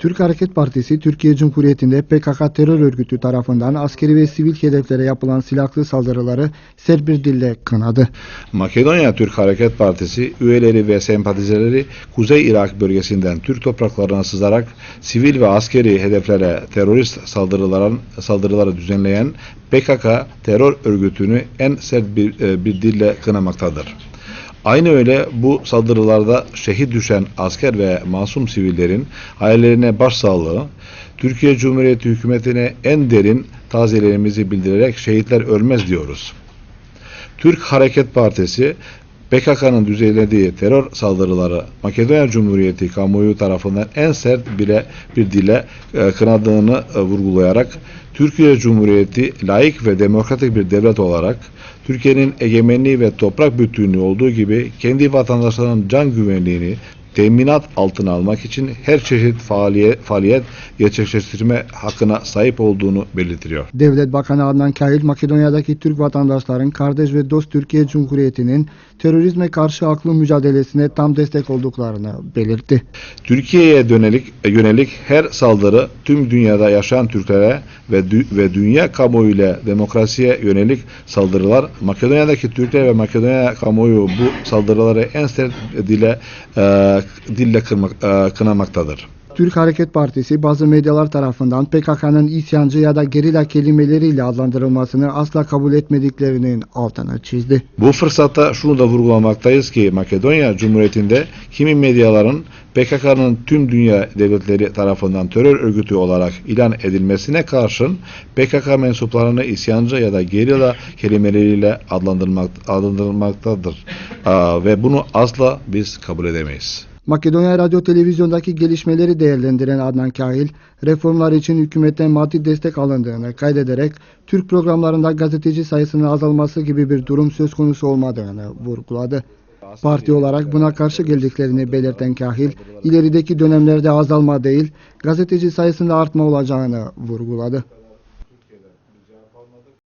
Türk Hareket Partisi, Türkiye Cumhuriyeti'nde PKK terör örgütü tarafından askeri ve sivil hedeflere yapılan silahlı saldırıları sert bir dille kınadı. Makedonya Türk Hareket Partisi üyeleri ve sempatizerleri Kuzey Irak bölgesinden Türk topraklarına sızarak sivil ve askeri hedeflere terörist saldırıları düzenleyen PKK terör örgütünü en sert bir, e, bir dille kınamaktadır. Aynı öyle bu saldırılarda şehit düşen asker ve masum sivillerin ailelerine başsağlığı, Türkiye Cumhuriyeti hükümetine en derin tazelerimizi bildirerek şehitler ölmez diyoruz. Türk Hareket Partisi PKK'nın düzenlediği terör saldırıları Makedonya Cumhuriyeti kamuoyu tarafından en sert bile bir dile e, kınadığını e, vurgulayarak Türkiye Cumhuriyeti layık ve demokratik bir devlet olarak Türkiye'nin egemenliği ve toprak bütünlüğü olduğu gibi kendi vatandaşlarının can güvenliğini teminat altına almak için her çeşit faaliyet, faaliyet gerçekleştirme hakkına sahip olduğunu belirtiyor. Devlet Bakanı Adnan Kahil, Makedonya'daki Türk vatandaşların kardeş ve dost Türkiye Cumhuriyeti'nin terörizme karşı aklı mücadelesine tam destek olduklarını belirtti. Türkiye'ye dönelik yönelik her saldırı tüm dünyada yaşayan Türklere ve dü- ve dünya kamuoyuyla demokrasiye yönelik saldırılar Makedonya'daki Türkler ve Makedonya kamuoyu bu saldırıları en sert dile e, dille kırmak, e, kınamaktadır. Türk Hareket Partisi bazı medyalar tarafından PKK'nın isyancı ya da gerilla kelimeleriyle adlandırılmasını asla kabul etmediklerinin altını çizdi. Bu fırsatta şunu da vurgulamaktayız ki Makedonya Cumhuriyeti'nde kimi medyaların PKK'nın tüm dünya devletleri tarafından terör örgütü olarak ilan edilmesine karşın PKK mensuplarını isyancı ya da gerilla kelimeleriyle adlandırmak, adlandırmaktadır. Aa, ve bunu asla biz kabul edemeyiz. Makedonya Radyo Televizyon'daki gelişmeleri değerlendiren Adnan Kahil, reformlar için hükümetten maddi destek alındığını kaydederek Türk programlarında gazeteci sayısının azalması gibi bir durum söz konusu olmadığını vurguladı. Parti olarak buna karşı geldiklerini belirten Kahil, ilerideki dönemlerde azalma değil, gazeteci sayısında artma olacağını vurguladı.